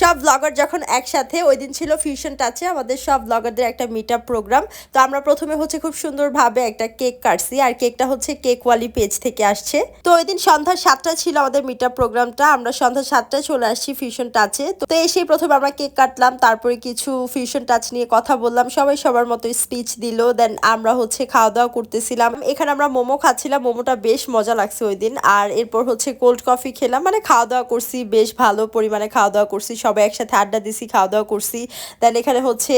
সব ব্লগার যখন একসাথে, ওই দিন ছিল ফিউশন টাচে আমাদের সব ব্লগারদের একটা মিট প্রোগ্রাম তো আমরা প্রথমে হচ্ছে খুব সুন্দরভাবে একটা কেক কাটছি, আর কেকটা হচ্ছে কেকওয়ালি পেজ থেকে আসছে। তো ওই দিন সন্ধ্যা সাতটায় ছিল আমাদের মিট প্রোগ্রামটা আমরা সন্ধ্যা সাতটায় চলে আসছি ফিউশন টাচে তো এসেই প্রথমে আমরা কেক কাটলাম, তারপরে কিছু ফিউশন টাচ নিয়ে কথা বললাম, সবাই সবার মতো স্পিচ দিল দেন আমরা হচ্ছে খাওয়া দাওয়া করতেছিলাম। এখানে আমরা মোমো খাচ্ছিলাম, মোমোটা বেশ মজা লাগছে ওই দিন, আর এরপর হচ্ছে কোল্ড কফি খেলাম মানে খাওয়া দাওয়া করছি, বেশ ভালো পরিমাণে খাওয়া দাওয়া করছি সবাই একসাথে আড্ডা দিছি খাওয়া দাওয়া করছি। দেন এখানে হচ্ছে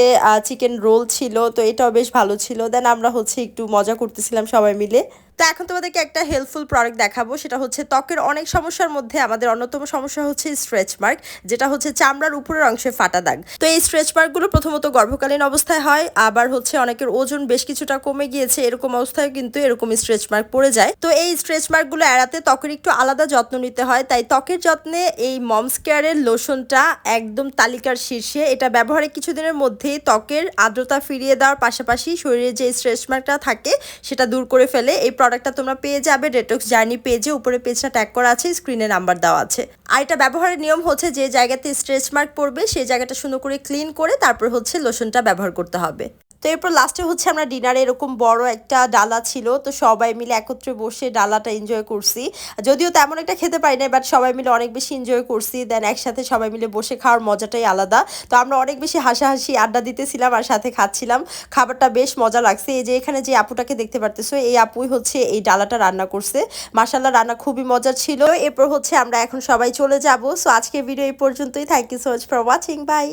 চিকেন রোল ছিল, তো এটাও বেশ ভালো ছিল। দেন আমরা হচ্ছে একটু মজা করতেছিলাম সবাই মিলে। তো এখন তোমাদেরকে একটা হেল্পফুল প্রোডাক্ট দেখাবো, সেটা হচ্ছে ত্বকের অনেক সমস্যার মধ্যে আমাদের অন্যতম সমস্যা হচ্ছে স্ট্রেচ মার্ক যেটা হচ্ছে চামড়ার উপরের অংশে ফাটা দাগ। তো এই স্ট্রেচ মার্কগুলো প্রথমত গর্ভকালীন অবস্থায় হয়, আবার হচ্ছে অনেকের ওজন বেশ কিছুটা কমে গিয়েছে, এরকম অবস্থায় কিন্তু এরকম স্ট্রেচ মার্ক পড়ে যায়। তো এই স্ট্রেচ মার্কগুলো এড়াতে ত্বকের একটু আলাদা যত্ন নিতে হয়, তাই ত্বকের যত্নে এই মমস কেয়ারের লোশনটা একদম তালিকার শীর্ষে। এটা ব্যবহারের কিছুদিনের মধ্যেই ত্বকের আর্দ্রতা ফিরিয়ে দেওয়ার পাশাপাশি শরীরে যে স্ট্রেচ মার্কটা থাকে, সেটা দূর করে ফেলে। এই প্রোডাক্টটা তোমরা পেয়ে যাবে। ডেটক্স জার্নি পেজে উপরে পেজটা ট্যাগ করা আছে স্ক্রিনে নাম্বার দেওয়া আছে। আর এটা ব্যবহারের নিয়ম হচ্ছে যে জায়গাতে স্ট্রেচ মার্ক পড়বে, সেই জায়গাটা সুন্দর করে ক্লিন করে তারপর হচ্ছে লোশনটা ব্যবহার করতে হবে। তো এরপর লাস্টে হচ্ছে আমরা ডিনারে এরকম বড় একটা ডালা ছিল, তো সবাই মিলে একত্রে বসে ডালাটা এনজয় করছি। যদিও তেমন একটা খেতে পারি না বাট সবাই মিলে অনেক বেশি এনজয় করছি দেন একসাথে সবাই মিলে বসে খাওয়ার মজাটাই আলাদা। তো আমরা অনেক বেশি হাসাহাসি, আড্ডা দিতেছিলাম আর সাথে খাচ্ছিলাম। খাবারটা বেশ মজা লাগছে। এই যে এখানে যে আপুটাকে দেখতে পারতেছো, এই আপুই হচ্ছে এই ডালাটা রান্না করছে। মাসাল্লাহ রান্না খুবই মজা ছিল। এরপর হচ্ছে আমরা এখন সবাই চলে যাব। সো আজকে ভিডিও এই পর্যন্তই। Thank you so much for watching bye